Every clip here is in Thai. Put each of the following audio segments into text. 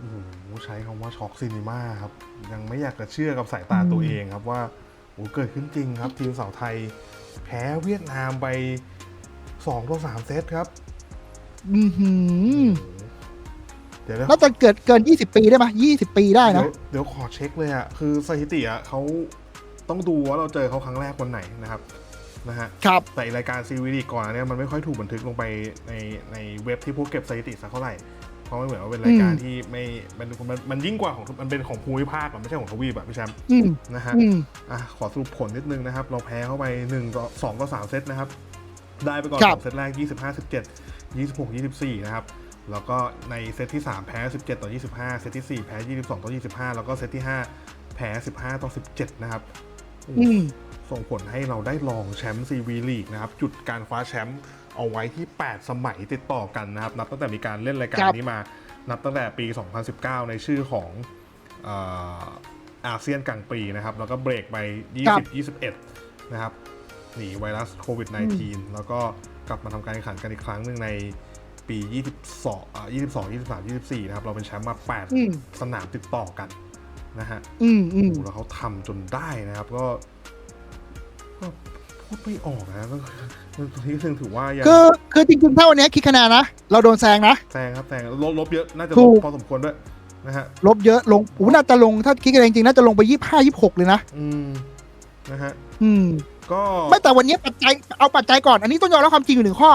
โอ้โหใช้คำว่าช็อกซีนีมาครับ ยังไม่อยากจะเชื่อกับสายตาตัวเองครับว่าโอ้โหเกิดขึ้นจริงครับ ทีมสาวไทย แพ้เวียดนามไป2ต่อ3เซตครับ อือหือเดี๋ยวนะน่าจะเกิดเกิน 20 ปีได้ไหม20ปีได้เดี๋นะยวเดี๋ยวขอเช็คเลยอะคือสถิติอะเขาต้องดูว่าเราเจอเขาครั้งแรกวันไหนนะครับนะฮะครับแต่รายการซีวีดีก่อนอันเนี้ยมันไม่ค่อยถูกบันทึกลงไปในในเว็บที่พวกเก็บสถิติสักเท่าไหร่ เพราะมันเหมือนว่าเป็นรายการอืมที่ไม่มันมันมันยิ่งกว่าของมันเป็นของภูมิภาคอะไม่ใช่ของทวีปแบบพี่แชมป์อืมนะฮะอืมอะขอสรุปผลนิดนึงนะครับ เราแพ้เข้าไป1ต่อ2ต่อ3เซตนะครับ ได้ไปก่อนครับสองเซตแรก25 17 26 24นะครับแล้วก็ในเซตที่ 3 แพ้ 17 ต่อ 25 เซตที่ 4 แพ้ 22 ต่อ 25 แล้วก็เซตที่ 5 แพ้ 15 ต่อ 17 นะครับอืมส่งผลให้เราได้รองแชมป์ซีวีลีกนะครับ จุดการคว้าแชมป์ เอาไว้ที่ 8 สมัยติดต่อกันนะครับ นับตั้งแต่มีการเล่นรายการครับนี้มา นับตั้งแต่ปี 2019 ในชื่อของเอ่ออาเซียนกลางปีนะครับ แล้วก็เบรกไป 20 21 นะครับ หนีไวรัสโควิด -19 แล้วก็กลับมาทำการแข่งขันกันอีกครั้งหนึ่งในปี 22อ่า22 23 24 นะครับ เราเป็นแชมป์มาอืม8สนามติดต่อกันนะฮะ อืมอืมโอ้โหแล้วเขาทำจนได้นะครับ ก็ก็ พูดไม่ออกนะก็มันตรงนี้ซึ่งถือว่ายังคือคือจริงๆถ้าวันนี้คิดคะแนนนะ เราโดนแซงนะ แซงครับแซงลบลบเยอะ น่าจะถูลบกพอสมควรด้วยนะฮะลบเยอะลงอู้น่าจะลงถ้าคิดคะแนนจริงๆน่าจะลงไปยี่ห้ายี่หกเลยนะ อืมนะฮะอืม ก็ไม่แต่วันนี้ปัจจัยเอาปัจจัยก่อน อันนี้ต้องยอมรับความจริงอยู่หนึ่งข้อ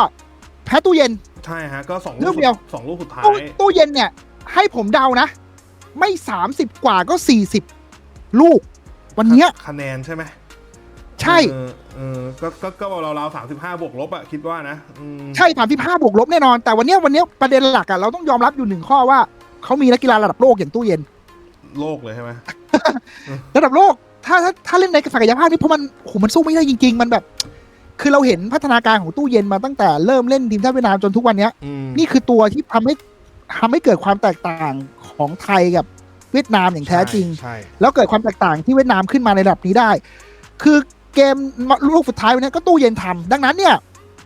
แพ้ตู้เย็น ใช่ฮะ ก็สองเรื่ลูอกงเดียวสุดสองลูกสุดท้ายตู้ตู้เย็นเนี่ย ให้ผมเดานะ ไม่สามสิบกว่าก็สี่สิบลูก วันเนี้ยคะแนนใช่ไหม ใช่ เออเออก็ก็ก็เราเราสามสิบห้าบวกลบอะคิดว่านะอืมใช่สามสิบห้าบวกลบแน่นอน แต่วันเนี้ยวันเนี้ยประเด็นหลักอะเราต้องยอมรับอยู่หนึ่งข้อว่า เขามีนักกีฬาระดับโลกอย่างตู้เย็น โลกเลยใช่ไหมระดับโลก ถ้าถ้าถ้าเล่นในศักยภาพนี่เพราะมันโหมันสู้ไม่ได้จริง ๆ มันแบบ คือเราเห็นพัฒนาการของตู้เย็นมาตั้งแต่เริ่มเล่นทีมชาติเวียดนามจนทุกวันเนี้ย อืมนี่คือตัวที่ทำให้ทำให้เกิดความแตกต่างของไทยกับเวียดนามอย่างแท้จริง ใช่แล้วเกิดความแตกต่างที่เวียดนามขึ้นมาในระดับนี้ได้ คือ เกมลูกสุดท้ายวันนี้ก็ตู้เย็นทำดังนั้นเนี่ย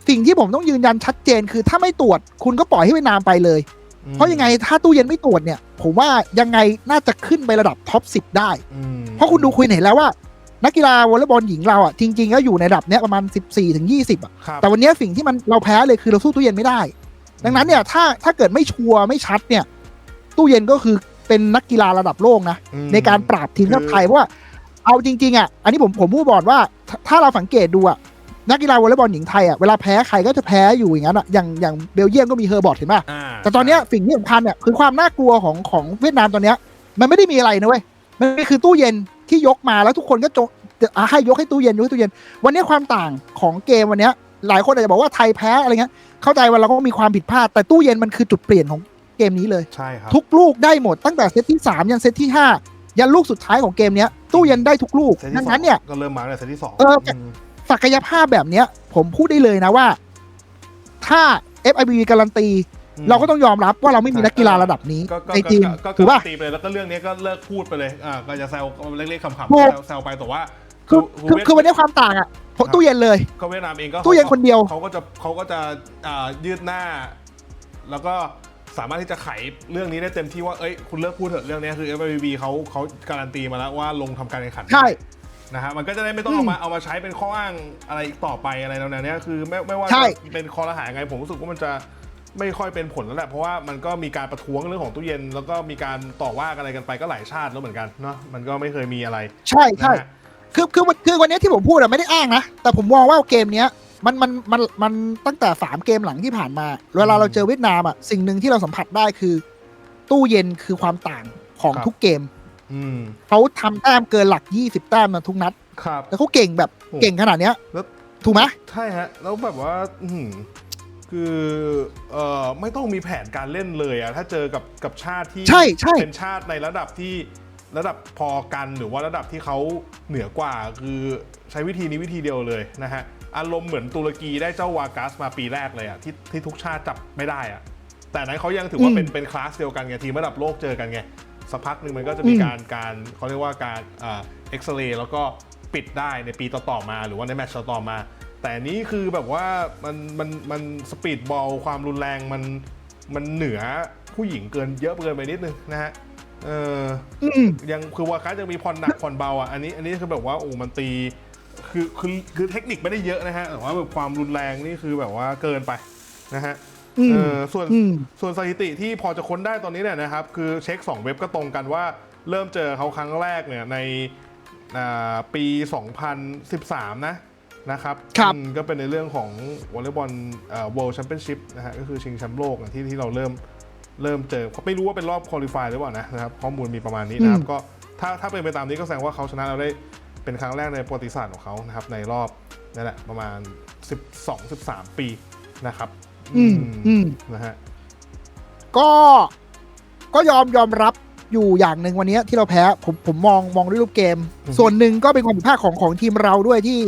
สิ่งที่ผมต้องยืนยันชัดเจนคือถ้าไม่ตรวจคุณก็ปล่อยให้เวียดนามไปเลยอืมเพราะยังไงถ้าตู้เย็นไม่ตรวจเนี่ย ผมว่ายังไงน่าจะขึ้นไประดับท็อป10ได้อืมเพราะคุณดูคุยเห็นแล้วว่า นักกีฬาวอลเลย์บอลหญิงเราอะจริงๆก็อยู่ในระดับเนี้ยประมาณ 14ถึง20อะครับแต่วันเนี้ยสิ่งที่มันเราแพ้เลยคือเราสู้ตู้เย็นไม่ได้ ดังนั้นเนี่ยถ้าถ้าเกิดไม่ชัวร์ไม่ชัดเนี่ย ตู้เย็นก็คือเป็นนักกีฬาระดับโลกนะอืมในการปราบทีมชาติไทยเพราะว่า เอาจริง ๆอะอันนี้ผมผมพูดบอดว่าถ้าถ้าเราสังเกตดูอะนักกีฬาวอลเลย์บอลหญิงไทยอะเวลาแพ้ใครก็จะแพ้อยู่อย่างนั้นอะอย่างอย่างเบลเยียมก็มีเฮอร์บอร์ตเห็นป่ะอ่าแต่ตอนเนี้ยสิ่งที่สำคัญเนี่ยคือความน่ากลัวของของเวียดนามตอนเนี้ย มันไม่ได้มีอะไรนะเว้ยมันคือตู้เย็นที่ยกมาแล้วทุกคนก็จงอะให้ยกให้ตู้เย็นยกให้ตู้เย็น วันนี้ความต่างของเกมวันเนี้ยหลายคนอาจจะบอกว่าไทยแพ้อะไรเงี้ยเข้าใจว่าเราก็มีความผิดพลาด แต่ตู้เย็นมันคือจุดเปลี่ยนของเกมนี้เลยใช่ครับทุกลูกได้หมดตั้งแต่เซตที่ 3 ยันเซตที่ 5 ยันลูกสุดท้ายของเกมเนี้ยตู้เย็นได้ทุกลูกเซตที่ดังสองนั้นเนี่ยก็เริ่มมาในเซตที่สองเออมศักยภาพแบบเนี้ย ผมพูดได้เลยนะว่า ถ้า FIB การันตี เราก็ต้องยอมรับว่าเราไม่มีนักกีฬาระดับนี้ก็ก็ในทีมก็ก็ถูกป่ะตีไปเลยแล้วก็เรื่องนี้ก็เลิกพูดไปเลยอ่าก็จะแซวเล็กๆขำถูกๆแซวไปแต่ว่าคือคือเวียดคือวันนี้ความต่างอะผมตู้เย็นเลยก็เวียดนามเองก็ตู้เย็นคนเดียวเขาก็จะเขาก็จะอ่ายืดหน้า แล้วก็ สามารถที่จะไขเรื่องนี้ได้เต็มที่ว่าเอ้ยคุณเลิกพูดเถอะเรื่องนี้คือ f i b เขาเขาการันตีมาแล้วว่าลงทำการแข่งขันใช่นะฮะมันก็จะได้ไม่ต้องอืเอามมาเอามาใช้เป็นข้ออ้างอะไรอีกต่อไปอะไรแนวๆเนี้ยคือไม่ไม่ว่าใช่จะเป็นคอรหายังไงผมรู้สึกว่ามันจะไม่ค่อยเป็นผลแล้วแหละ เพราะว่ามันก็มีการประท้วงเรื่องของตู้เย็น แล้วก็มีการต่อว่ากันอะไรกันไปก็หลายชาติแล้วเหมือนกันเนาะมันก็ไม่เคยมีอะไร ใช่ใช่นะฮะคือคือวันคือวันนี้ที่ผมพูดอะไม่ได้อ้างนะแต่ผมมองว่าเกมเนี้ย มันมันมันมันตั้งแต่สามเกมหลังที่ผ่านมา เวลาเราเจอเวียดนามอะสิ่งหนึ่งที่เราสัมผัสได้คือ ตู้เย็นคือความต่างของครับ ทุกเกม อืม เขาทำแต้มเกินหลัก 20 แต้มมาทุกนัด ครับ แล้วเขาเก่งแบบโอ้เก่งขนาดเนี้ยแล้ว ถูกไหมใช่ฮะ แล้วแบบว่าอื้อหือคือเอ่อไม่ต้องมีแผนการเล่นเลยอะถ้าเจอกับกับชาติที่ ใช่ใช่ เป็นชาติในระดับที่ระดับพอกันหรือว่าระดับที่เขาเหนือกว่าคือใช้วิธีนี้วิธีเดียวเลยนะฮะ อารมณ์เหมือนตุรกีได้เจ้าวากัสมาปีแรกเลยอะที่ที่ทุกชาติจับไม่ได้อะแต่นั้นเขายังถือว่าเป็นเป็นคลาสเดียวกันไงทีมระดับโลกเจอกันไงสักพักหนึ่งมันก็จะมีการการเขาเรียกว่าการเอ็กซเรย์แล้วก็ปิดได้ในปีต่อๆมา หรือว่าในแมตช์ต่อๆมา แต่อันนี้คือแบบว่ามันมันมันสปีดบอลความรุนแรงมันมันเหนือผู้หญิงเกินเยอะเกินไปนิดนึงนะฮะเอออืมยังคือวาคัสยังมีผ่อนหนักผ่อนเบาอะอันนี้อันนี้คือแบบว่าโอ้มันตี คือคือคือเทคนิคไม่ได้เยอะนะฮะแต่ว่าแบบความรุนแรงนี่คือแบบว่าเกินไปนะฮะอืมเออส่วนอืมส่วนสถิติที่พอจะค้นได้ตอนนี้เนี่ยนะครับ คือเช็ค 2 เว็บก็ตรงกันว่าเริ่มเจอเขาครั้งแรกเนี่ยในอ่าปี 2013 นะนะครับครับอืมก็เป็นในเรื่องของวอลเลย์บอลเอ่อ World Championship นะฮะก็คือชิงแชมป์โลกอะที่ที่เราเริ่มเริ่มเจอเขาไม่รู้ว่าเป็นรอบคุริฟายหรือเปล่านะนะครับ ข้อมูลมีประมาณนี้นะครับอืมก็ถ้าถ้าเป็นไปตามนี้ก็แสดงว่าเขาชนะเราได้ เป็นครั้งแรกในประวัติศาสตร์ของเขานะครับ ในรอบนั่นแหละประมาณ 12-13 ปีนะครับ อืมอืมนะฮะก็ก็ยอมยอมรับอยู่อย่างหนึ่งวันนี้ที่เราแพ้ผมผมมองมองด้วยรูปเกม ส่วนหนึ่งก็เป็นความผิดพลาดของของทีมเราด้วยที่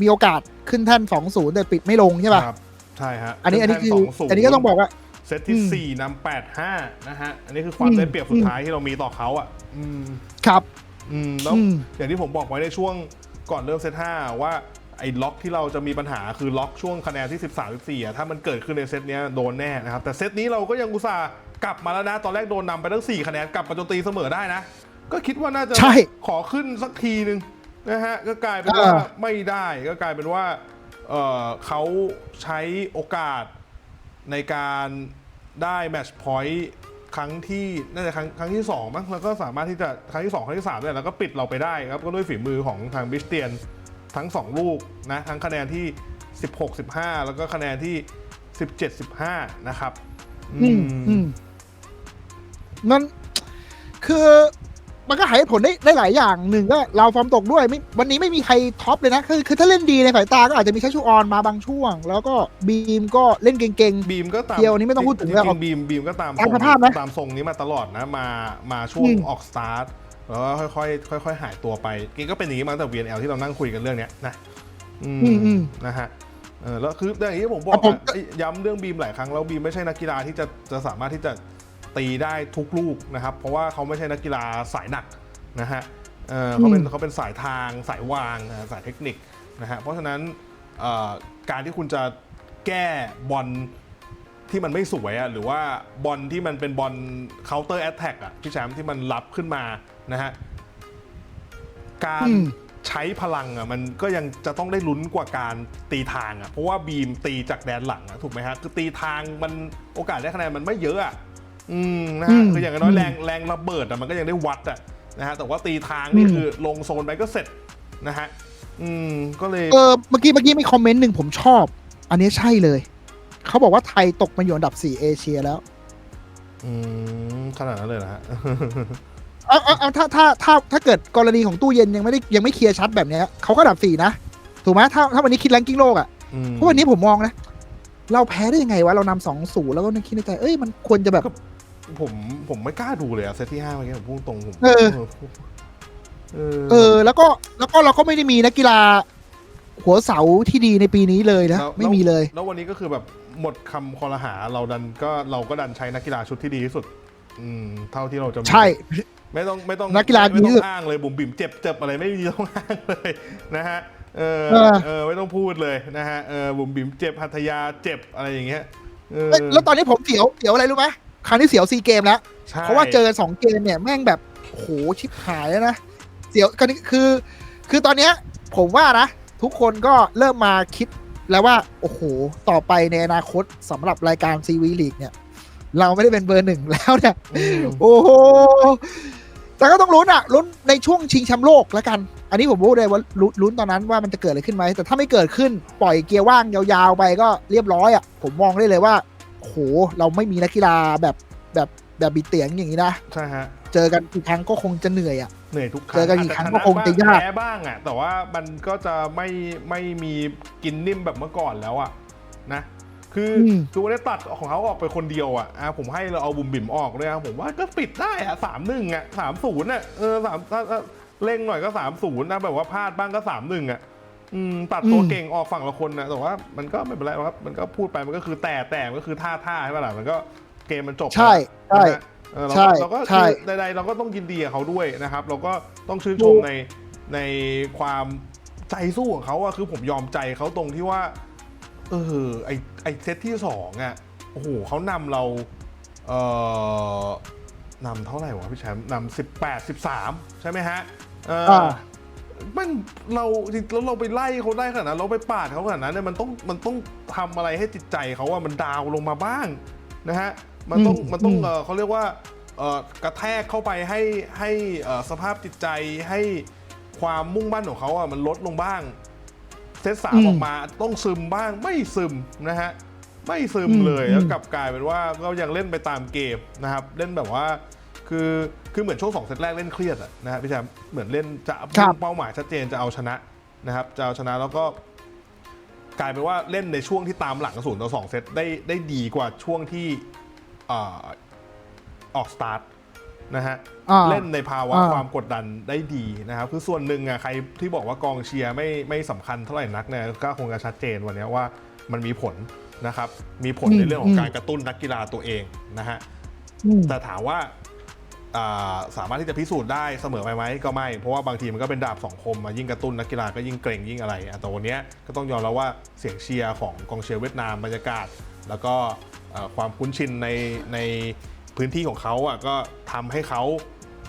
มีโอกาสขึ้นแท่น 2-0 แต่ปิดไม่ลงใช่ป่ะครับใช่ฮะอันนี้อันนี้คือขึ้แท่20อันนี้ก็ต้องบอกว่าเซตที่อืมสี่นำแปดห้านะฮะ อันนี้คือความอืมได้เปรียบสุดท้ายที่เรามีต่อเขาอะอืมครับ อืมแล้วอืมอย่างที่ผมบอกไว้ในช่วงก่อนเริ่มเซตห้าว่าไอ้ล็อกที่เราจะมีปัญหาคือล็อกช่วงคะแนนที่ 13 14อะถ้ามันเกิดขึ้นในเซตเนี้ยโดนแน่นะครับ แต่เซตนี้เราก็ยังอุตส่าห์กลับมาแล้วนะ ตอนแรกโดนนำไปตั้ง 4 คะแนนกลับมาโจมตีเสมอได้นะ ก็คิดว่าน่าจะใช่ขขอขึ้นสักทีหนึ่งนะฮะก็กลายเป็นว่าเออไม่ได้ก็กลายเป็นว่าเออเขาใช้โอกาสในการได้แมตช์พอยต์ ครั้งที่น่าจะครั้งครั้งที่สองมั้งแล้วก็สามารถที่จะครั้งที่สองครั้งที่สามเนี่ยแล้วก็ปิดเราไปได้ครับก็ด้วยฝีมือของทางบิสเตียนทั้งสองลูกนะทั้งคะแนนที่ 16 15 แล้วก็คะแนนที่ 17 15 นะครับ อืมอืมมันคือ มันก็หาเหตุผลได้ได้หลายอย่างหนึ่งก็เราฟอร์มตกด้วยไม่วันนี้ไม่มีใครท็อปเลยนะคือคือถ้าเล่นดีในสายตาก็อาจจะมีชัชชูออนมาบางช่วง แล้วก็บีมก็เล่นเก่งบีมก็ตามเดียวนี้ไม่ต้องพูดถึงจแล้วริงๆบีมบีมก็ตามตามทรงสภาพนะตามทรงนี้มาตลอดนะมามาช่วงอืมออกสตาร์ทแล้วก็ค่อยๆค่อยๆหายตัวไปกินก็เป็นอย่างนี้มาตั้งแต่ VNL ที่เรานั่งคุยกันเรื่องเนี้ยนะอืมอืมอืมนะฮะเออแล้วคืออย่างที่ผมบอกอะผมอะย้ำเรื่องบีมหลายครั้งแล้วบีมไม่ใช่นักกีฬาที่จะจะสามารถที่จะ ตีได้ทุกลูกนะครับ เพราะว่าเขาไม่ใช่นักกีฬาสายหนักนะฮะเออเขาเป็นอืมเขาเป็นสายทางสายวางนะสายเทคนิคนะฮะเพราะฉะนั้นเอ่อการที่คุณจะแก้บอลที่มันไม่สวยอะหรือว่าบอลที่มันเป็นบอล counter attack อะพี่แชมป์ที่มันรับขึ้นมานะฮะการอืมใช้พลังอะมันก็ยังจะต้องได้ลุ้นกว่าการตีทางอะเพราะว่าบีมตีจากแดนหลังอะถูกไหมฮะคือตีทางมันโอกาสได้คะแนนมันไม่เยอะอะ อืมนะอืฮะมคืออย่างน้อยอืมแรงแรงระเบิดอะมันก็ยังได้วัดอะนะฮะแต่ว่าตีทางนี่อืมคือลงโซนไปก็เสร็จนะฮะอืมก็เลยๆเออเมื่อกี้เมื่อกี้มีคอมเมนต์หนึ่งผมชอบ อันนี้ใช่เลย เขาบอกว่าไทยตกมาอยู่อันดับ4เอเชียแล้ว อืมขนาดนั้นเลยนะฮะเอาเอาเอาถ้าถ้าถ้าถ้าเกิดกรณีของตู้เย็นยังไม่ได้ยังไม่เคลียร์ชัดแบบเนี้ยเขาก็อันดับสี่นะถูกไหมถ้าถ้าวันนี้คิดแรงกิ้งโลกอะอืมเพราะวันนี้ผมมองนะ เราแพ้ได้ยังไงวะเรานำสองศูนย์แล้วก็นึกคิดในใจเอ้ยมันควรจะแบบ ผมผมไม่กล้าดูเลยอะเซตที่ห้าเมื่อกี้ผมพูดตรงผมเออ เออเออ แล้วก็แล้วก็เราก็ไม่ได้มีนักกีฬา หัวเสาที่ดีในปีนี้เลยนะแล้วไม่มีเลยแล้ววันนี้ก็คือแบบหมดคำคอรหาเราดันก็เราก็ดันใช้นักกีฬาชุดที่ดีที่สุด อืม เท่าที่เราจะมี ใช่ ไม่ต้องไม่ต้องนักกีฬาไม่ดีต้ที่อสุดงอ้างเลยบุ๋มบิ่มเจ็บเจ็บอะไรไม่มีต้องอ้างเลยนะฮะเออเออ เออไม่ต้องพูดเลยนะฮะเออบุ๋มบิ่มเจ็บพัทยาเจ็บอะไรอย่างเงี้ยเออเอ้ยแล้วตอนนี้ผมเสียวเสียวอะไรรู้ไหม ครั้งนี้เสียวซีเกมแล้ว ใช่เพราะว่าเจอสองเกมเนี่ยแม่งแบบโหชิบหายแล้วนะเสียวกันคือ คือตอนเนี้ยผมว่านะ ทุกคนก็เริ่มมาคิดแล้วว่า โอ้โห ต่อไปในอนาคตสำหรับรายการซีวีลีกเนี่ย เราไม่ได้เป็นเบอร์หนึ่งแล้วเนี่ย อืมโอ้โห แต่ก็ต้องลุ้นอะลุ้นในช่วงชิงแชมป์โลกแล้วกัน อันนี้ผมพูดเลยว่าลุ้นลุ้นตอนนั้นว่ามันจะเกิดอะไรขึ้นไหม แต่ถ้าไม่เกิดขึ้น ปล่อยเกียร์ว่างยาวๆไปก็เรียบร้อยอะผมมองได้เลยว่า โห เราไม่มีนักกีฬาแบบแบบแบบบีเตียงอย่างนี้นะใช่ฮะเจอกันกี่ครั้งก็คงจะเหนื่อยอะเหนื่อยทุกครั้งเจอกันกี่จครั้งชก็นะคงจะยากบ้งแพ้บ้างอะ แต่ว่ามันก็จะไม่ไม่มีกินนิ่มแบบเมื่อก่อนแล้วอะนะคืออมคือวันนี้ตัดของเขาออกไปคนเดียวอะอะผมให้เราเอาบุ๋มบิ่มออกเลยอะผมว่าก็ปิดได้อะสามหนึ่งอะสามศูนย์อะเออสามถ้าถ้าเร่งหน่อยก็สามศูนย์นะแบบว่าพลาดบ้างก็สามหนึ่งอะ อืมตัดตัวอืมเก่งออกฝั่งละคนนะแต่ว่ามันก็ไม่เป็นไรหรอกครับมันก็พูดไปมันก็คือแต่แต่มันก็คือท่าท่าใช่ไหมล่ะมันก็เกมมันจบใช่ใช่นะฮะเออเราใช่ก็เราก็ใช่คือใดๆเราก็ต้องยินดีกับเขาด้วยนะครับ เราก็ต้องชื่นชมถูกในในความใจสู้ของเขาอะคือผมยอมใจเขาตรงที่ว่า เออไอไอเซตที่สองอะโอ้โหเขานำเราเอ่อนำเท่าไหร่วะพี่แชมป์นำสิบแปดสิบสามใช่ไหมฮะเอออ่า มันเราจริงแล้วเราไปไล่เขาได้ขนาดนั้นเราไปปาดเขาขนาดนั้นเนี่ยมันต้องมันต้องทำอะไรให้จิตใจเขาว่ามันดาวลงมาบ้างนะฮะมันต้องอืมมันต้องอืม เออเขาเรียกว่าเออกระแทกเข้าไปให้ให้เอ่อสภาพจิตใจให้ความมุ่งมั่นของเขาอะมันลดลงบ้าง เซตสามออกมาต้องซึมบ้างไม่ซึมนะฮะไม่ซึมเลยแล้วกลับกลายเป็นว่าก็ยังเล่นไปตามเกมนะครับ เล่นแบบว่าคือ คือเหมือนช่วงสองเซตแรกเล่นเครียดอะนะฮะพี่แชมป์เหมือนเล่นจะครับเป้าหมายชัดเจนจะเอาชนะนะครับจะเอาชนะแล้วก็ กลายเป็นว่าเล่นในช่วงที่ตามหลังศูนย์ต่อสองเซตได้ได้ดีกว่าช่วงที่เอ่อออกสตาร์ทนะฮะอ่าเล่นในภาวะอ่า ความกดดันได้ดีนะครับ คือส่วนหนึ่งอะใครที่บอกว่ากองเชียร์ไม่ไม่สำคัญเท่าไหร่นักเนี่ยก็คงจะชัดเจนวันนี้ว่ามันมีผลนะครับ มีผลอืมในเรื่องของอืมการกระตุ้นนักกีฬาตัวเองนะฮะ อืม แต่ถามว่าอ่า สามารถที่จะพิสูจน์ได้เสมอไปไหมก็ไม่ เพราะว่าบางทีมันก็เป็นดาบสองคมมายิ่งกระตุ้นนักกีฬาก็ยิ่งเกรงยิ่งอะไรแต่วันนี้ก็ต้องยอมรับว่าเสียงเชียร์ของกองเชียร์เวียดนามบรรยากาศ แล้วก็ความคุ้นชินในในพื้นที่ของเขาอะก็ทำให้เขา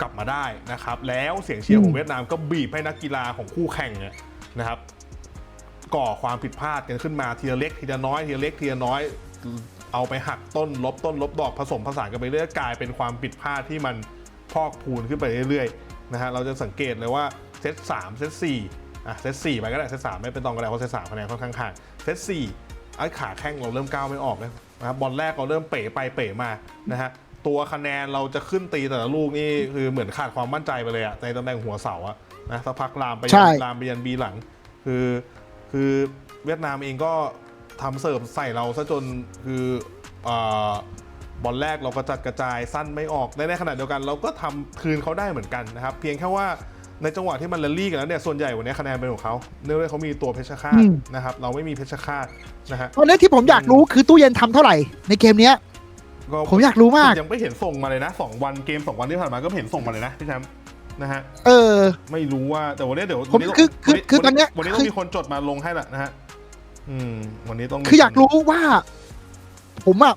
กลับมาได้นะครับ แล้วเสียงเชียร์ของเวียดนามก็บีบให้นักกีฬาของคู่แข่งเนี่ยนะครับก่อความผิดพลาดกันขึ้นมาทีละเล็กทีละน้อยทีละเล็กทีละน้อย เอาไปหักต้นลบต้นลบดอกผสมผสานกันไปเรื่อยกลายเป็นความผิดพลาดที่มันพอกพูนขึ้นไปเรื่อยๆนะฮะเราจะสังเกตเลยว่าเซตสามเซตสี่อะเซตสี่ไปก็ได้เซตสามไม่เป็นตองก็ได้เพราะเซตสามคะแนนค่อนข้างห่างเซตสี่ไอ้ขาแข้งเราเริ่มก้าวไม่ออกเลยนะครับบอลแรกเราเริ่มเป๋ไปเป๋มานะฮะตัวคะแนนเราจะขึ้นตีแต่ละลูกนี่คือเหมือนขาดความมั่นใจไปเลยอะในตำแหน่งหัวเสาอะนะสักพักลามไปใช่ลามไปยันบีหลัง คือคือเวียดนามเองก็ ทำเสิร์ฟใส่เราซะจนคือเอ่อบอลแรกเรากระจัดกระจายสั้นไม่ออกในในขณะเดียวกันเราก็ทำคืนเขาได้เหมือนกันนะครับ เพียงแค่ว่าในจังหวะที่มันแรลลี่กันแล้วเนี่ยส่วนใหญ่วันนี้คะแนนเป็นของเขาเนื่องด้วยเขามีตัวเพชรฆาตอืมนะครับ เราไม่มีเพชรฆาตนะฮะตอนนี้ที่ผมอยากรู้คือตู้เย็นทำเท่าไหร่ในเกมเนี้ยก็ผมอยากรู้มากยังไม่เห็นส่งมาเลยนะสองวันเกมสองวันที่ผ่านมาก็ไม่เห็นส่งมาเลยนะพี่แชมป์นะฮะเออ ไม่รู้ว่าแต่วันนี้เดี๋ยวผมวันนี้ต้งคือคือวัคือตอนเนี้ยวันนี้ต้คือองมีคนจดมาลงให้ละนะฮะ อืมวันนี้ต้องมีคืออยากนรู้ว่า ผมอะ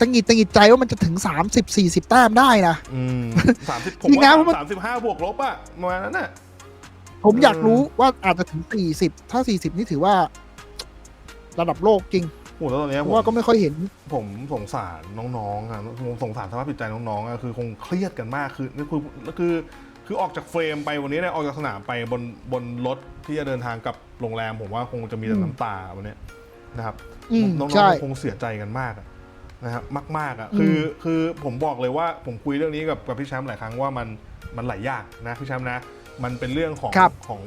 ตังหงิดตังหงิดใจว่ามันจะถึง30 40แต้มได้นะ อืมสามสิบผมจริงนะว่าเพราะมัน สามสิบห้าบวกลบอะประมาณนั้นน่ะ ผมอยากเออรู้ว่าอาจจะถึง40ถ้า40นี่ถือว่า ระดับโลกจริงโอ้แล้วตอนเนี้ยเพผมราะว่าก็ไม่ค่อยเห็น ผมผมสงสารน้องๆอะผมสงสารสภาพจิตใจน้องๆอะคือคงเครียดกันมากคือคือคือ คือออกจากเฟรมไปวันนี้เนี่ยออกจากสนามไปบนบนรถที่จะเดินทางกลับโรงแรมผมว่าคงจะมีแต่อืมน้ำตาวันเนี้ยนะครับอืมน้องใช่ ๆคงเสียใจกันมากอะนะครับมากๆอะคือคือผมบอกเลยว่าผมคุยเรื่องนี้กับกับพี่แชมป์หลายครั้งว่ามันมันหลายอย่างนะพี่แชมป์นะ มันเป็นเรื่องของครับ ของ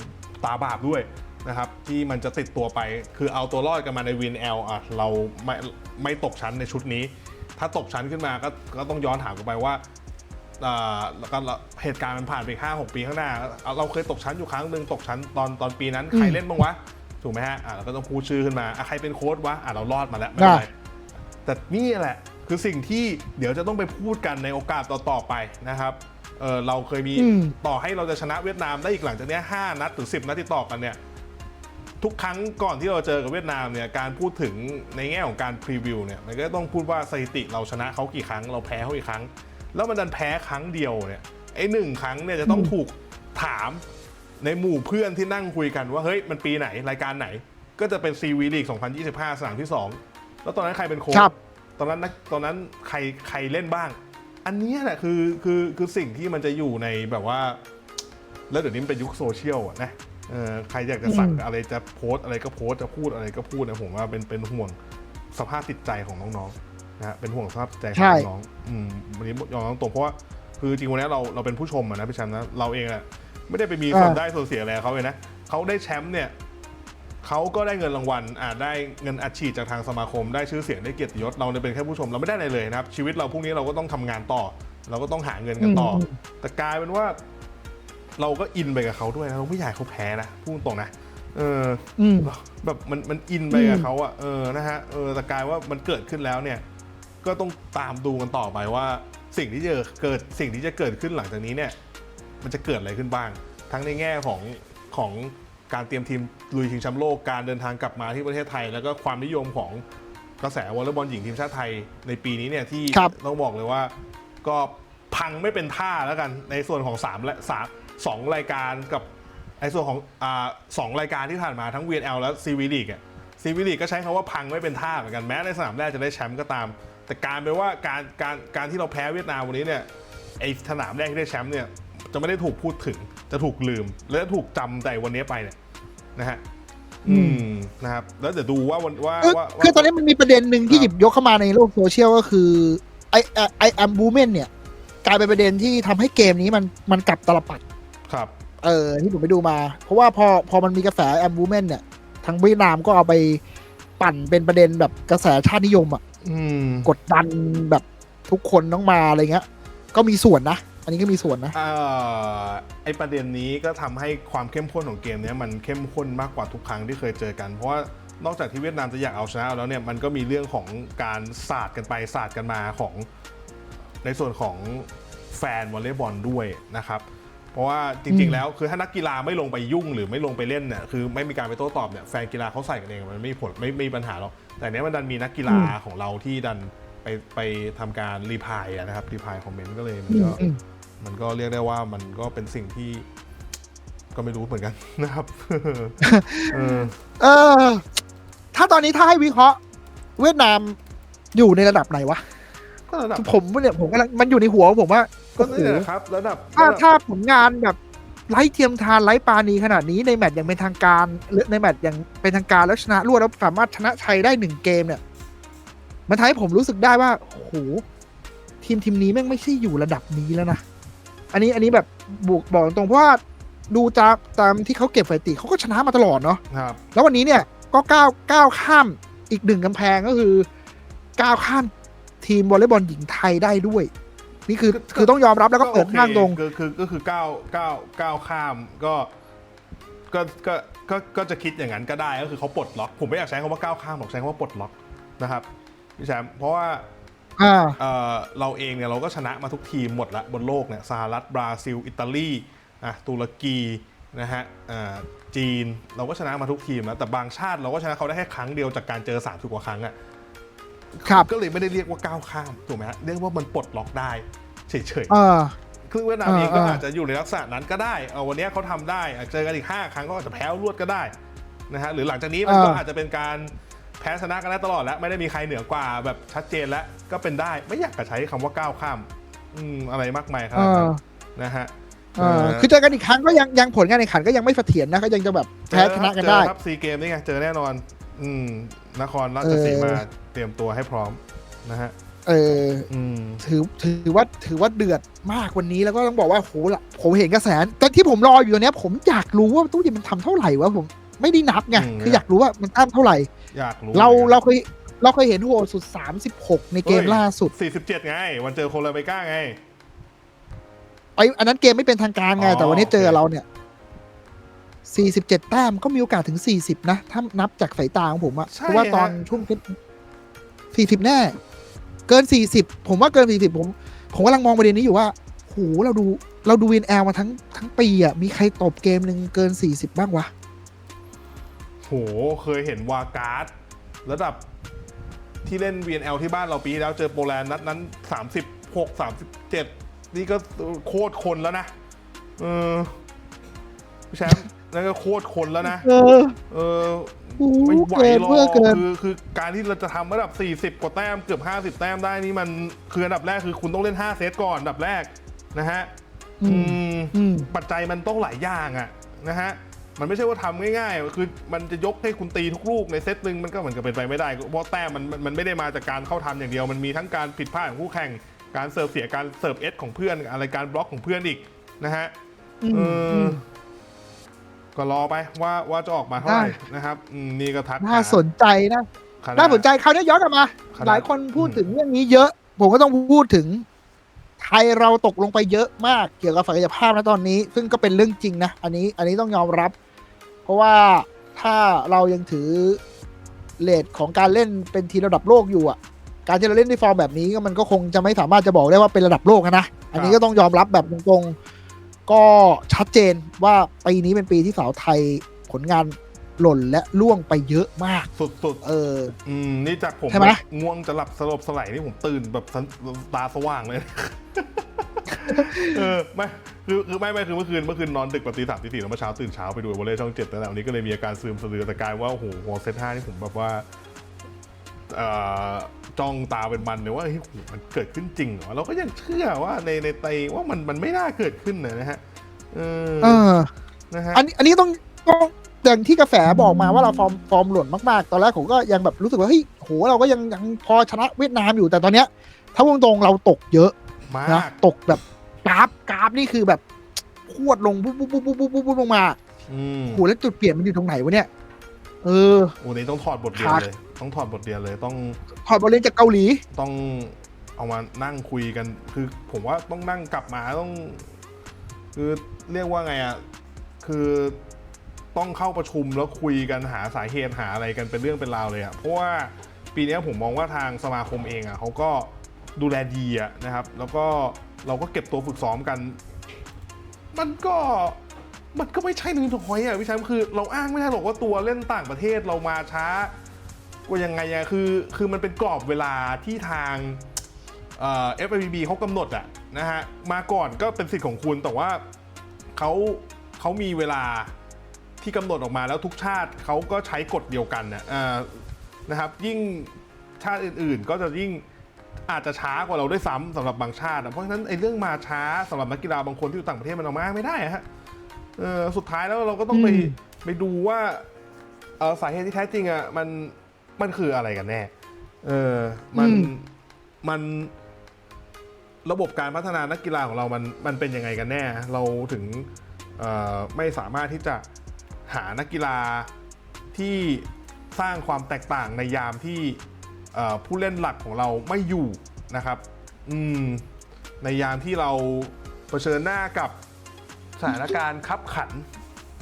ตาบาปด้วยนะครับ ที่มันจะติดตัวไปคือเอาตัวรอดกันมาในวินแอลอะเราไม่ไม่ตกชั้นในชุดนี้ ถ้าตกชั้นขึ้นมาก็ก็ต้องย้อนถามกันไปว่า อ่าแล้วก็เหตุการณ์มันผ่านไปห้าหกปีข้างหน้าเอาเราเคยตกชั้นอยู่ครั้งหนึ่งตกชั้นตอนตอนปีนั้นใครเล่นบ้างวะถูกไหมฮะอะเราก็ต้องพูดชื่อขึ้นมาอะใครเป็นโค้ดวะอะเรารอดมาแล้วไม่เป็นไรแต่นี่แหละคือสิ่งที่เดี๋ยวจะต้องไปพูดกันในโอกาสต่อๆไปนะครับเออเราเคยมีอืมต่อให้เราจะชนะเวียดนามได้อีกหลังจากเนี้ยห้านัดหรือสิบนัดติดต่อกันเนี่ยทุกครั้งก่อนที่เราเจอกับเวียดนามเนี่ยการพูดถึงในแง่ของการพรีวิวเนี่ยมันก็ต้องพูดว่าสถิติเราชนะเขากี่ครั้ง เราแพ้เขากี่ครั้ง แล้วมันดันแพ้ครั้งเดียวเนี่ยไอ้หนึ่งครั้งเนี่ยจะต้องถูกถามในหมู่เพื่อนที่นั่งคุยกันว่าเฮ้ยมันปีไหนรายการไหน ก็จะเป็นซีวีลีก 2025 สนามที่ 2 แล้วตอนนั้นใครเป็นโค้ชครับตอนนั้นนักตอนนั้นใครใครเล่นบ้าง อันเนี้ยแหละคือคือคือสิ่งที่มันจะอยู่ในแบบว่า แล้วเดี๋ยวนี้มันเป็นยุคโซเชียลอะนะเออใครอยากจะสั่งอืมอะไรจะโพสต์อะไรก็โพสต์จะพูดอะไรก็พูดนะผมว่าเป็นเป็นห่วงสภาพจิตใจของน้องๆ นะฮะเป็นห่วงสภาพจิตใจขใช่องน้องๆอืมวันนี้ยอมรับตรงเพราะว่าคือจริงวันนี้เราเราเป็นผู้ชมอะนะพี่แชมป์นะเราเองอะไม่ได้ไปมีส่วนได้ส่วนเสียอะไรกับเขาเลยนะเขาได้แชมป์เนี่ยเขาก็ได้เงินรางวัลอ่าได้เงินอัดฉีดจากทางสมาคม ได้ชื่อเสียงได้เกียรติยศเราเนี่ยเป็นแค่ผู้ชมเราไม่ได้อะไรเลยนะครับ ชีวิตเราพรุ่งนี้เราก็ต้องทำงานต่อ เราก็ต้องหาเงินกันต่ออม แต่กลายเป็นว่า เราก็อินไปกับเขาด้วยนะเราไม่อยากให้เขาแพ้นะพูดตรงๆนะเออ อืม แบบมันมันอินไปกับอืม เขาอะเออนะฮะเออแต่กลายว่ามันเกิดขึ้นแล้วเนี่ย ก็ต้องตามดูกันต่อไปว่า สิ่งที่จะเกิดสิ่งที่จะเกิดขึ้นหลังจากนี้เนี่ย มันจะเกิดอะไรขึ้นบ้าง ทั้งในแง่ของของการเตรียมทีมลุยชิงแชมป์โลกการเดินทางกลับมาที่ประเทศไทย แล้วก็ความนิยมของกระแสวอลเลย์บอลหญิงทีมชาติไทยในปีนี้เนี่ยที่ครับ ต้องบอกเลยว่าก็พังไม่เป็นท่าแล้วกันในส่วนของ3และสามสองรายการกับในส่วนของอ่าสองรายการที่ผ่านมาทั้ง VNL และ CV League อะ CV League ก็ใช้คำว่าพังไม่เป็นท่าเหมือนกันแม้ในสนามแรกจะได้แชมป์ก็ตาม แต่การเป็นว่าการการการที่เราแพ้เวียดนามวันนี้เนี่ยไอสนามแรกที่ได้แชมป์เนี่ยจะไม่ได้ถูกพูดถึงจะถูกลืม และจะถูกจำแต่วันนี้ไปเนี่ยนะฮะอืมนะครับ แล้วเดี๋ยวดูว่าวันว่าคือว่าคือตอนนี้มันมีประเด็นหนึ่งที่ครับหยิบยกเข้ามาในโลกโซเชียลก็คือไอไอแอมบูเมนเนี่ย กลายเป็นประเด็นที่ทำให้เกมนี้มันมันกลับตลปัดครับ เออที่ผมไปดูมา เพราะว่าพอพอมันมีกระแสแอมบูเมนเนี่ยทางเวียดนามก็เอาไปปั่นเป็นประเด็นแบบกระแสชาตินิยมอะ อืมกดดันแบบทุกคนต้องมาอะไรเงี้ย ก็มีส่วนนะ อันนี้ก็มีส่วนนะเอ่อไอประเด็นนี้ก็ทำให้ความเข้มข้นของเกมเนี้ยมันเข้มข้นมากกว่าทุกครั้งที่เคยเจอกัน เพราะว่านอกจากที่เวียดนามจะอยากเอาชนะแล้วเนี่ยมันก็มีเรื่องของการสาดกันไปสาดกันมาของในส่วนของแฟนวอลเลย์บอลด้วยนะครับ เพราะว่าจริง ๆ แล้วคือถ้านักกีฬาไม่ลงไปยุ่งหรือไม่ลงไปเล่นเนี่ยคือไม่มีการไปโต้ตอบเนี่ยแฟนกีฬาเขาใส่กันเองมันไม่มีผลไม่ไม่มีปัญหาหรอก แต่เนี้ยมันดันมีนักกีฬาของเราที่ดันไปไปทำการรีพายอะนะครับรีพายคอมเมนต์ก็เลยมันก็อืมมันก็เรียกได้ว่ามันก็เป็นสิ่งที่ ก็ไม่รู้เหมือนกันนะครับเออเออ ถ้าตอนนี้ถ้าให้วิเคราะห์ เวียดนามอยู่ในระดับไหนวะก็ระดับผมเนี่ยผมกำลังมันอยู่ในหัวผมว่าก็โอ้นี่โหแหละครับ ระดับถ้าระดับ ถ้าผลงานแบบ ไร้เทียมทานไร้ปราณีขนาดนี้ในแมตช์อย่างเป็นทางการหรือในแมตช์อย่างเป็นทางการแล้วชนะรวดแล้วสามารถชนะชัยได้หนึ่งเกมเนี่ย มันทำให้ผมรู้สึกได้ว่าโอ้โหทีมทีมนี้แม่งไม่ใช่อยู่ระดับนี้แล้วนะ อันนี้อันนี้แบบบุกบอกตรงๆเพราะว่าดูตามตามที่เขาเก็บสถิติเขาก็ชนะมาตลอดเนาะครับ แล้ววันนี้เนี่ยก็ก้าวก้าวข้ามอีกหนึ่งกำแพงก็คือก้าวข้ามทีมวอลเลย์บอลหญิงไทยได้ด้วย นี่คือคือต้องยอมรับแล้วก็เปิดโอคข้างตรงก็คือก็คือก้าวก้าวก้าวข้ามก็ก็ก็ก็ก็จะคิดอย่างนั้นก็ได้ก็คือเขาปลดล็อก ผมไม่อยากใช้คำว่าก้าวข้ามหรอกใช้คำว่าปลดล็อกนะครับพี่แชมป์เพราะว่าอ่าเอ่อเราเองเนี่ยเราก็ชนะมาทุกทีมหมดละบนโลกเนี่ยสหรัฐบราซิล อิตาลีอะตุรกีนะฮะอ่าจีนเราก็ชนะมาทุกทีมแล้วแต่บางชาติเราก็ชนะเขาได้แค่ครั้งเดียวจากการเจอสามสิบกว่าครั้งอะครับก็เลยไม่ได้เรียกว่าก้าวข้ามถูกไหมฮะเรียกว่ามันปลดล็อกได้ เฉยอ่า ๆ คือเวียดนามเองก็อ่า อาจจะอยู่ในลักษณะนั้นก็ได้เอาวันเนี้ยเขาทำได้อะเจอกันอีก 5 ครั้งก็อาจจะแพ้รวดก็ได้นะฮะหรือหลังจากนี้มันก็อาจจะเป็นการแพ้ชนะกันได้ตลอดแล้ว ไม่ได้มีใครเหนือกว่าแบบชัดเจนแล้วก็เป็นได้ไม่อยากจะใช้คำว่าก้าวข้ามอืมอะไรมากมายขนาดนั้นนะฮะอ่าคือเจอกันอีกครั้งก็ยังยังผลการแข่งขันก็ยังไม่เสถียรนะก็ยังจะแบบแพ้ชนะกันได้ เจอครับซีเกมนี่ไงเจอแน่นอน อืมนครราชสีมาเออ เตรียมตัวให้พร้อมนะฮะ เอออืม ถือถือว่าถือว่าเดือดมากวันนี้แล้วก็ต้องบอกว่าโหละผมเห็นกระแสแต่ที่ผมรออยู่ตอนเนี้ย ผมอยากรู้ว่าตู้เย็นมันทำเท่าไหร่วะผมไม่ได้นับไงอืม คืออยากรู้ว่ามันตั้มเท่าไหร่ อยากรู้เราหมือนกันเราเคยเราเคยเห็นโหดสุด 36 ในเกมเฮ้ยล่าสุด47ไง วันเจอโคลาเบก้าไง ไออันนั้นเกมไม่เป็นทางการไง อ๋อแต่วันนี้เจอโอเค เราเนี่ย 47 แต้มก็มีโอกาสถึง 40 นะ ถ้านับจากสายตาของผมอะเพราะว่าตอนช่วงเทป40 แน่ เกิน 40 ผมว่าเกิน 40 ผมผมกำลังมองประเด็นนี้อยู่ว่าโหเราดูเราดูวินแอลมาทั้งทั้งปีอะมีใครตบเกมหนึ่งเกิน 40 บ้างวะโหเคยเห็นวาการ์ดระดับที่เล่น VNL ที่บ้านเราปีแล้วเจอโปแลนด์นัดนั้น 36 37 นี่ก็โคตรคนแล้วนะ เออพี่แชมป์ นั่นก็โคตรคนแล้วนะ เออ เออโอ้โหไม่ไหวเกินหรอกเพื่อเกิน คือคือการที่เราจะทำระดับ 40 กว่าแต้มเกือบ 50 แต้มได้นี่มันคืออันดับแรกคือคุณต้องเล่น 5 เซตก่อนอันดับแรกนะฮะอือืมมอืม ปัจจัยมันต้องหลายอย่างอะนะฮะมันไม่ใช่ว่าทำง่ายๆ คือมันจะยกให้คุณตีทุกลูกในเซตหนึ่งมันก็เหมือนกับเป็นไปไม่ได้เพราะแต้มมันมันมันไม่ได้มาจากการเข้าทำอย่างเดียวมันมีทั้งการผิดพลาดของคู่แข่งการเสิร์ฟเสียการเสิร์ฟเอสของเพื่อนอะไรการบล็อกของเพื่อนอีกนะฮะอืมเออมอ ก็รอไปว่าว่าจะออกมาเท่าไหร่ได้นะครับอืมนี่ก็ทักน่าหสนใจนะ คณะ น่าสนใจคราวนี้ย้อนกลับมา คณะ หลายคนพูดถึงเรื่องนี้เยอะ ผมก็ต้องพูดถึง ไทยเราตกลงไปเยอะมากเกี่ยวกับศักยภาพนะตอนนี้ ซึ่งก็เป็นเรื่องจริงนะ อันนี้อันนี้ต้องยอมรับ เพราะว่าถ้าเรายังถือเลทของการเล่นเป็นทีมระดับโลกอยู่อะ การที่เราเล่นในฟอร์มแบบนี้ก็มันก็คงจะไม่สามารถจะบอกได้ว่าเป็นระดับโลกนะ อันนี้ก็ต้องยอมรับแบบตรงๆ ก็ชัดเจนว่าปีนี้เป็นปีที่สาวไทยผลงานหล่นและล่วงไปเยอะมาก สุดเออๆอืม นี่จากผมใช่ไหมแบบง่วงจะหลับสลบสลายนี่ผมตื่นแบบสันตาสว่างเลย เออ ไม่คือคือไม่ไม่คือเมื่อคืนเมื่อคืนนอนดึกแบบตีสามตีสี่แล้วเมื่อเช้าตื่นเช้าไปดูวอลเลย์ช่องเจ็ดแล้วนะวันนี้ก็เลยมีอาการซึมสะดือแต่กลายว่าโอ้โหหัวเซตห้านี่ผมแบบว่า เอ่อ จ้องตาเป็นมันเลยว่าเฮ้ยโหมันเกิดขึ้นจริงเหรอเราก็ยังเชื่อว่าในในไตว่ามันมันไม่น่าเกิดขึ้นนะฮะเออเออนะฮะอันนี้อันนี้ต้องต้องอย่างที่กระแสบอกมาว่าเราฟอร์มฟอร์มหล่นมากๆ ตอนแรกผมก็ยังแบบรู้สึกว่าเฮ้ยโหเราก็ยังยังพอชนะเวียดนามอยู่แต่ตอนเนี้ย ถ้าพูดตรงๆเราตกเยอะมานะกตกแบบกราฟกราฟนี่คือแบบพรวดลงปุ๊บปุ๊บปุ๊บปุ๊บปุ๊บปุ๊บลงมาอืมโหแล้วจุดเปลี่ยนมันอยู่ตรงไหนวะเนี่ย เออ โอ้นี่ต้องถอดบทเรียนครับเลย ต้องถอดบทเรียนเลยต้องถอดบทเรียนจากเกาหลี ต้องเอามานั่งคุยกัน คือผมว่าต้องนั่งกลับมาต้อง คือเรียกว่าไงอะคือต้องเข้าประชุมแล้วคุยกันหาสาเหตุหาอะไรกันเป็นเรื่องเป็นราวเลยอะเพราะว่าปีนี้ผมมองว่าทางสมาคมเองอะเขาก็ดูแลดีอะนะครับ แล้วก็เราก็เก็บตัวฝึกซ้อมกัน มันก็ มันก็ไม่ใช่หนึ่งถอยอะพี่แชมป์คือเราอ้างไม่ได้หรอกว่าตัวเล่นต่างประเทศเรามาช้าว่ายังไงอะคือคือมันเป็นกรอบเวลาที่ทางเอ่อ FIVB เขากำหนดอะนะฮะมาก่อนก็เป็นสิทธิ์ของคุณแต่ว่าเขาเขามีเวลาที่กำหนดออกมาแล้วทุกชาติเขาก็ใช้กฎเดียวกันนะนะครับ ยิ่งชาติอื่นๆ ก็จะยิ่งอาจจะช้ากว่าเราด้วยซ้ำสำหรับบางชาติอะเพราะฉะนั้นไอ้เรื่องมาช้าสำหรับนักกีฬาบางคนที่อยู่ต่างประเทศมันเอามาไม่ได้ฮะ เออสุดท้ายแล้วเราก็ต้องไปอืมไปดูว่าเออสาเหตุที่แท้จริงอะมันมันคืออะไรกันแน่ เออมันอืมมันระบบการพัฒนานักกีฬาของเรามันมันเป็นยังไงกันแน่ เราถึงเอ่อไม่สามารถที่จะหานักกีฬาที่สร้างความแตกต่างในยามที่เอ่อผู้เล่นหลักของเราไม่อยู่นะครับอืมในยามที่เราเผชิญหน้ากับ สถานการณ์คับขัน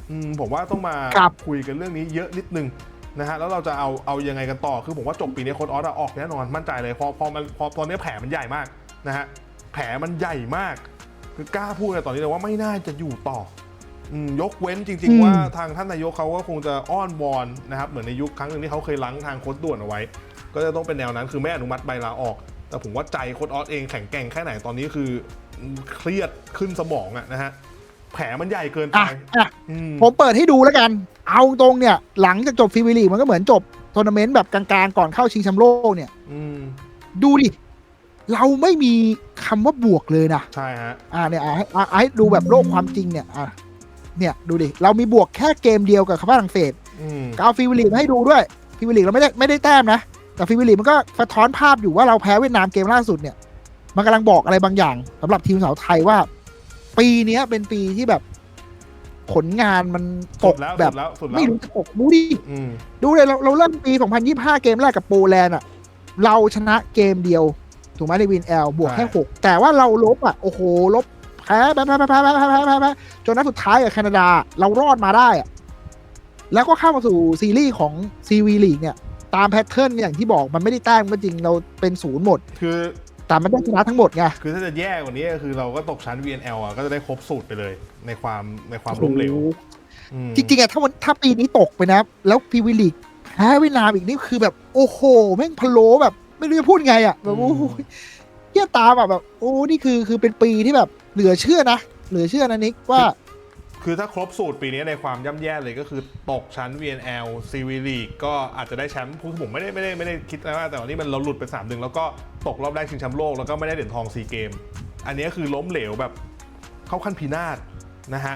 อืมผมว่าต้องมาครับคุยกันเรื่องนี้เยอะนิดนึงนะฮะแล้วเราจะเอาเอายังไงกันต่อคือผมว่าจบปีนี้โค้ดออสอะออกแน่นอนมั่นใจเลยพอพอมันพอตอนนี้แผลมันใหญ่มากนะฮะแผลมันใหญ่มาก คือกล้าพูดเลยตอนนี้เลยว่าไม่น่าจะอยู่ต่ออืมยกเว้นจริง อืมๆว่าทางท่านนายกเขาก็คงจะอ้อนวอนนะครับเหมือนในยุคครั้งหนึ่งที่เขาเคยล้างทางโค้ดด่วนเอาไว้ ก็จะต้องเป็นแนวนั้นคือไม่อนุมัติใบลาออก แต่ผมว่าใจโค้ดออสเองแข็งแกร่งแค่ไหนตอนนี้คือเครียดขึ้นสมองอะนะฮะ แผลมันใหญ่เกินไปอะอะอืมผมเปิดให้ดูแล้วกัน เอาตรงเนี่ย หลังจากจบฟรีวีลีกมันก็เหมือนจบทัวร์นาเมนต์แบบกลางๆ ก่อนเข้าชิงแชมป์โลกเนี่ย อืมดูดิ เราไม่มีคำว่าบวกเลยนะ ใช่ฮะ อ่าเนี่ยอะให้อะให้ดูแบบโลกความจริงเนี่ยอะเนี่ยดูดิ เรามีบวกแค่เกมเดียวกับฝรั่งเศสอืมก็เอาฟรีวีลีกมาให้ดูด้วยฟรีวีลีกเราไม่ได้ไม่ได้แต้มนะ แต่ฟรีวีลีกมันก็สะท้อนภาพอยู่ว่าเราแพ้เวียดนามเกมล่าสุดเนี่ย มันกำลังบอกอะไรบางอย่างสำหรับทีมสาวไทยว่า ปีเนี้ยเป็นปีที่แบบ ผลงานมันตสุกดแล้วแบสุบ ดแล้วสุดแล้ไม่วรู้จะตกดูดิ อืมดูเลยเราเราเริ่มปี 2025 เกมแรกกับโปแลนด์อะ เราชนะเกมเดียว ถูกไหมในวินแอลบวกแค่ใช่หกแต่ว่าเราลบอะ โอ้โห ลบแพ้แพ้แพ้แพ้แพ้แพ้แพ้แพ้แพ้แพ้จนนัดสุดท้ายกับแคนาดา เรารอดมาได้อะ แล้วก็เข้ามาสู่ซีรีส์ของซีวีลีกเนี่ย ตามแพทเทิร์นอย่างที่บอกมันไม่ได้แต้มก็จริงเราเป็นศูนย์หมด คือ แต่มันได้ชนะทั้งหมดไง คือถ้าจะแย่กว่านี้ก็คือเราก็ตกชั้น VNL อะก็จะได้ครบสูตรไปเลย ในความในความล้มเหลวโอ้โหอืมจริงๆอะถ้าวันถ้าปีนี้ตกไปนะ แล้วพรีเวียร์ลีกแพ้เวียดนามอีกนี่คือแบบ โอ้โห แม่งพะโล้แบบ ไม่รู้จะพูดไงอะแบบโอ้โหเยี่ยตาแบบแบบ โอ้นี่คือคือเป็นปีที่แบบ เหลือเชื่อนะ เหลือเชื่อนะนิกว่า คือถ้าครบสูตรปีนี้ในความย่ำแย่เลยก็คือตกชั้น VNL CV League ก็อาจจะได้แชมป์ผมไม่ได้ไม่ได้ไม่ได้คิดนะว่าแต่วันนี้มันเราหลุดไป3ามหนึ่งแล้วก็ตกรอบแรกชิงแชมป์โลกแล้วก็ไม่ได้เหรียญทองซีเกม อันนี้คือล้มเหลวแบบเข้าขั้นพินาศนะฮะ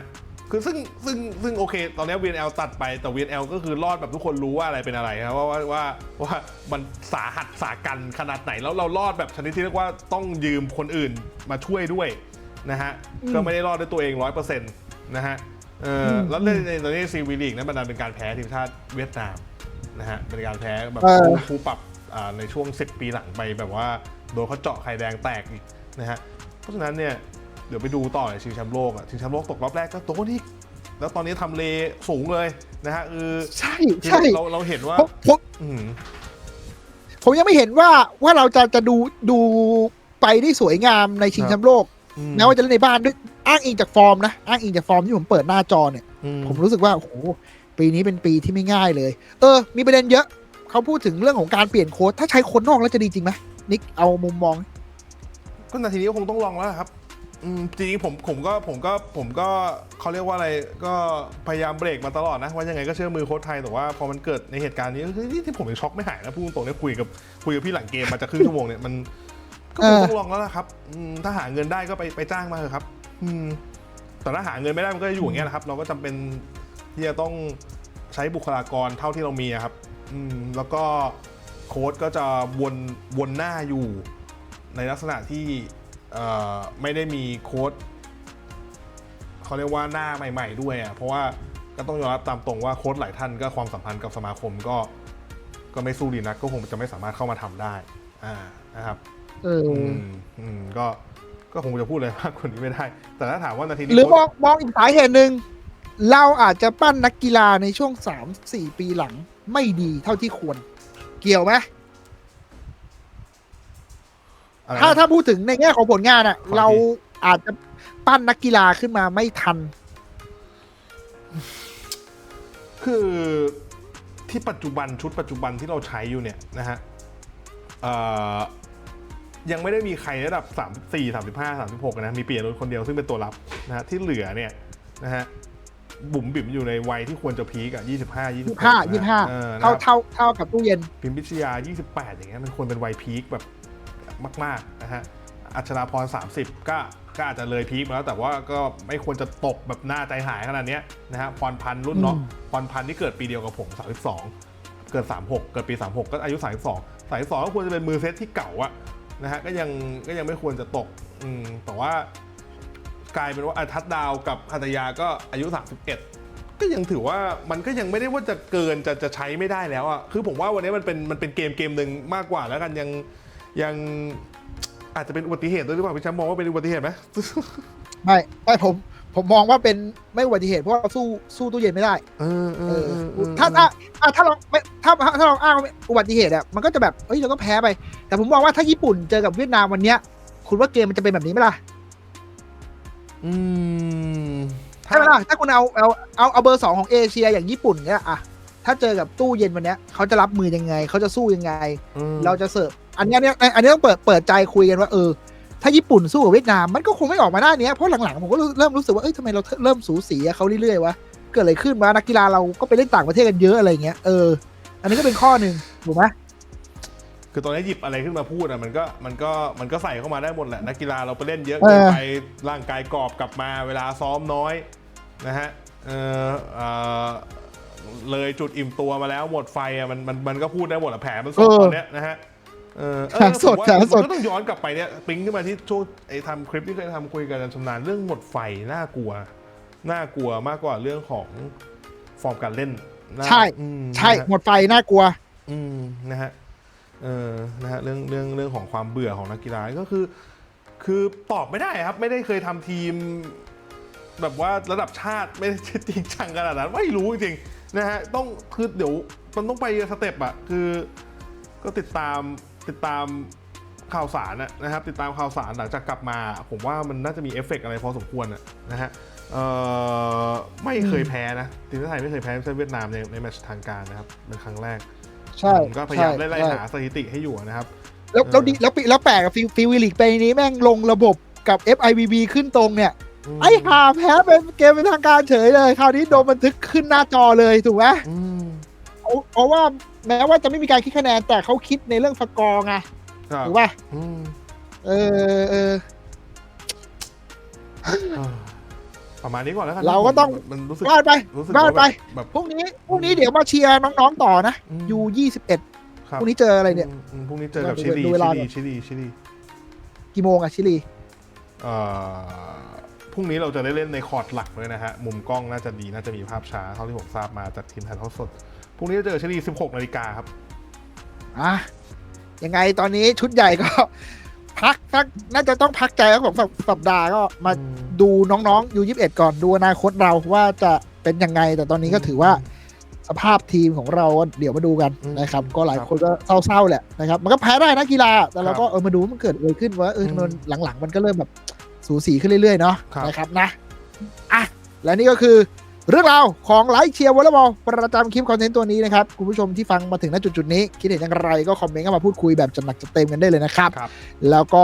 คือซึ่งซึ่งซึ่งโอเค ตอนนี้ VNL ตัดไปแต่ VNL ก็คือรอดแบบทุกคนรู้ว่าอะไรเป็นอะไรครับว่าว่าว่าว่ามันสาหัสสากันขนาดไหนแล้วเรารอดแบบชนิดที่เรียกว่าต้องยืมคนอื่นมาช่วยด้วยนะฮะอืมก็ไม่ได้รอดด้วยตัวเองร้อยเปอร์เซ็นต์ นะฮะเอออมแล้วในในตอนนี้ซีวีลีกนั้นมันดันเป็นการแพ้ทีมชาติเวียดนามนะฮะเป็นการแพ้แบบเออผู้ปรับอ่าในช่วง 10 ปีหลังไปแบบว่าโดนเขาเจาะไข่แดงแตกอีกนะฮะเพราะฉะนั้นเนี่ยเดี๋ยวไปดูต่อในชิงแชมป์โลกอะชิงแชมป์โลกตกรอบแรกก็โดนอีกแล้วตอนนี้ทำเลสูงเลยนะฮะคือใช่คือใช่เราเราเห็นว่าผมผมอืม ผมยังไม่เห็นว่าว่าเราจะจะดูดูไปได้สวยงามในชิงแชมป์โลกอืแม้ว่าจะเล่นในบ้านด้วย อ้างอิงจากฟอร์มนะ อ้างอิงจากฟอร์มที่ผมเปิดหน้าจอเนี่ยอืมผมรู้สึกว่าโอ้โหปีนี้เป็นปีที่ไม่ง่ายเลย เออ มีประเด็นเยอะเขาพูดถึงเรื่องของการเปลี่ยนโค้ดถ้าใช้โค้ดนอกแล้วจะดีจริงไหมนิกเอามุมมองก็นาทีนี้ก็คงต้องลองแล้วครับอืมจริงๆผมผมก็ผมก็ผมก็เขาเรียกว่าอะไรก็พยายามเบรกมาตลอดนะ ว่ายังไงก็เชื่อมือโค้ชไทยแต่ว่าพอมันเกิดในเหตุการณ์นี้คือที่ที่ผมยังช็อกไม่หายนะพูดตรงๆเนี่ยคุยกับคุยกับพี่หลังเกมมาจะครึ่งชั่วโมงเนี่ยมันก็คงต้องลองแล้วล่ะครับอืมถ้าหาเงินได้ก็ไปไปจ้างมาเถอะครับ อืมแต่ถ้าหาเงินไม่ได้มันก็จะอยู่อย่างเงี้ยนะครับ เราก็จำเป็นที่จะต้องใช้บุคลากรเท่าที่เรามีอะครับ อืมแล้วก็โค้ดก็จะวนวนหน้าอยู่ในลักษณะที่เอ่อไม่ได้มีโค้ดเขาเรียกว่าหน้าใหม่ ๆ ด้วยอะเพราะว่าก็ต้องยอมรับตามตรงว่าโค้ดหลายท่านก็ความสัมพันธ์กับสมาคมก็ ก็ไม่สู้ดีนักก็คงจะไม่สามารถเข้ามาทำได้ อ่านะครับ เอออืมอืมก็ ก็คงจะพูดอะไรมากกว่านี้ไม่ได้ แต่ถ้าถามว่านาทีนี้หรือมโค้อชงมองอีกสาเหตุหนึ่งเราอาจจะปั้นนักกีฬาในช่วงสามสี่ปีหลังไม่ดีเท่าที่ควร เกี่ยวไหมอะไรนะ ถ้าถ้าพูดถึงในแง่ของผลงานอะขอทีเราอาจจะปั้นนักกีฬาขึ้นมาไม่ทัน คือที่ปัจจุบันชุดปัจจุบันที่เราใช้อยู่เนี่ยนะฮะเอ่อ ยังไม่ได้มีใครระดับ 34 35 36 นะ มีเปลี่ยนรถคนเดียวซึ่งเป็นตัวรับนะฮะที่เหลือเนี่ยนะฮะบุ๋มบิ่มอยู่ในวัยที่ควรจะพีกอะ25 26ยี่ห้ายี่ห้าเออนะคเท่ารับเท่าเท่ากับตู้เย็น พิมพิชยา 28 อย่างเงี้ยมันควรเป็นวัยพีคแบบมากๆนะฮะอัชราพร 30 ก็ก็อาจจะเลยพีคมาแล้วแต่ว่าก็ไม่ควรจะตกแบบหน้าใจหายขนาดเนี้ยนะฮะพรพันธ์รุ่นน้องอืมพรพันธ์ที่เกิดปีเดียวกับผม 32 เกิด 36 เกิดปี 36 ก็อายุ 32 32ก็ควรจะเป็นมือเซตที่เก่าอะ นะฮะก็ยังก็ยังไม่ควรจะตกอืมแต่ว่ากลายเป็นว่าอาทัศดาวกับหัตยาก็อายุ 31 ก็ยังถือว่ามันก็ยังไม่ได้ว่าจะเกินจะจะใช้ไม่ได้แล้วอะคือผมว่าวันนี้มันเป็นมันเป็นเกมเกมหนึ่งมากกว่าแล้วกันยังยังอาจจะเป็นอุบัติเหตุด้วยหรือเปล่าพี่แชมป์มองว่าเป็นอุบัติเหตุไหมไม่ไม่ผม ผมมองว่าเป็นไม่อุบัติเหตุเพราะเราสู้สู้ตู้เย็นไม่ได้ เออเอเอออเออเออถ้าถ้าอะถ้าเราไม่ถ้าถ้าถ้าเราอ้างว่าอุบัติเหตุอะมันก็จะแบบเอ้ยเราก็แพ้ไป แต่ผมมองว่าถ้าญี่ปุ่นเจอกับเวียดนามวันเนี้ย คุณว่าเกมมันจะเป็นแบบนี้ไหมล่ะอืมใช่ไหมล่ะถ้าคุณเอาเอาเอาเอาเบอร์สองของเอเชียอย่างญี่ปุ่นเนี่ยอะถ้าเจอกับตู้เย็นวันเนี้ยเขาจะรับมือยังไงเขาจะสู้ยังไง อืม เราจะเสิร์ฟอันเนี้ยเนี่ยอันนี้ต้องเปิดเปิดใจคุยกันว่าเออ ถ้าญี่ปุ่นสู้กับเวียดนามมันก็คงไม่ออกมาได้เนี้ยเพราะหลังๆผมก็เริ่มรู้สึกว่าเอ้ยทำไมเราเริ่มสูสีกับเขาเรื่อยๆวะเกิดอะไรขึ้นมานักกีฬาเราก็ไปเล่นต่างประเทศกันเยอะอะไรเงี้ยเอออันนี้ก็เป็นข้อหนึ่งถูกไหมคือตอนนี้หยิบอะไรขึ้นมาพูดอะมันก็มันก็มันก็ใส่เข้ามาได้หมดแหละนักกีฬาเราไปเล่นเยอะเออเกินไปร่างกายกรอบกลับมาเวลาซ้อมน้อยนะฮะเออเอ่อเลยจุดอิ่มตัวมาแล้วหมดไฟอะมันมันมันก็พูดได้หมดอะแผลมันสดตอนเนี้ยนะฮะ เออเออแผลสดผมว่าแผลสดมันก็ต้องย้อนกลับไปเนี่ยปิ๊งขึ้นมาที่ช่วงไอ้ทำคลิปที่เคยทำคุยกันชำนาญเรื่องหมดไฟน่ากลัว น่ากลัวมากกว่าเรื่องของฟอร์มการเล่นน่าใช่ อืมใช่ นะฮะ หมดไฟน่ากลัว อืมนะฮะเออนะฮะเรื่องเรื่องเรื่องของความเบื่อของนักกีฬาก็คือ คือตอบไม่ได้ครับ ไม่ได้เคยทำทีม แบบว่าระดับชาติไม่ได้จริงจังขนาดนั้นไม่รู้จริงๆนะฮะต้องคือเดี๋ยวมันต้องไปสเต็ปอะคือ ก็ติดตาม ติดตามข่าวสารนะนะครับ ติดตามข่าวสารหลังจากกลับมา ผมว่ามันน่าจะมีเอฟเฟกต์อะไรพอสมควรอะนะฮะเอ่อไม่เคยแพ้นะทีมชาติไทยไม่เคยแพ้ทีมชาติเวียดนามในในแมตช์ทางการนะครับเป็นครั้งแรกใช่ผมก็พยายามใช่ไล่ใช่ๆหาสถิติให้อยู่นะครับ แล้วแล้วเออดีแล้วปีแล้วแปลกกับฟิวฟิวลีกไปนี้แม่งลงระบบกับ FIVB ขึ้นตรงเนี่ยมไอ้หาแพ้เป็นเกมเป็นทางการเฉยเลย คราวนี้โดนบันทึกขึ้นหน้าจอเลยถูกไหมอืม เพราะเพราะว่าแม้ว่าจะไม่มีการคิดคะแนนแต่เขาคิดในเรื่องสกอร์ไงครับถูกป่ะอืมเออเออเออ ประมาณนี้ก่อนแล้วกันเราก็ต้อง มันรู้สึกว่าไปรู้สึกว่าว่าไปแบบแบบ พรุ่งนี้พรุ่งนี้เดี๋ยวมาเชียร์น้องๆต่อนะอืม ยูยี่สิบเอ็ดครับพรุ่งนี้เจออะไรเนี่ยมอืมพรุ่งนี้เจอกับดูชิลีดูเวลาชิก่ลีอน ชิลีชิลีกี่โมงอะชิลีเอ่อพรุ่งนี้เราจะได้เล่นในคอร์ดหลักด้วยนะฮะ มุมกล้องน่าจะดีน่าจะมีภาพช้าเท่าที่ผมทราบมาจากทีมถ่ายทอดสด พรุ่งนี้จะเจอชิลี16นาฬิกาครับอะยังไงตอนนี้ชุดใหญ่ก็ พักสักน่าจะต้องพักใจสักสองสัปสัปดาห์ก็มาอืมดูน้องๆยูยี่สิบเอ็ดก่อนดูอนาคตเราว่าจะเป็นยังไง แต่ตอนนี้ก็ถือว่าสภาพทีมของเราเดี๋ยวมาดูกันอืมนะครับ ก็หลายครับคนก็เศร้าๆแหละนะครับ มันก็แพ้ได้นะกีฬา แต่เราก็ครับเออมาดูว่ามันเกิดอะไรขึ้นว่าเอออืมทำไมหลังๆ มันก็เริ่มแบบสูสีขึ้นเรื่อยๆเนาะครับนะครับนะอะและนี่ก็คือ เรื่องราวของไลฟ์เชียร์วอลเลย์บอลประจำคลิปคอนเทนต์ตัวนี้นะครับ คุณผู้ชมที่ฟังมาถึงณจุดๆนี้ คิดเห็นอย่างไรก็คอมเมนต์เข้ามาพูดคุยแบบจัดหนักจัดเต็มกันได้เลยนะครับครับแล้วก็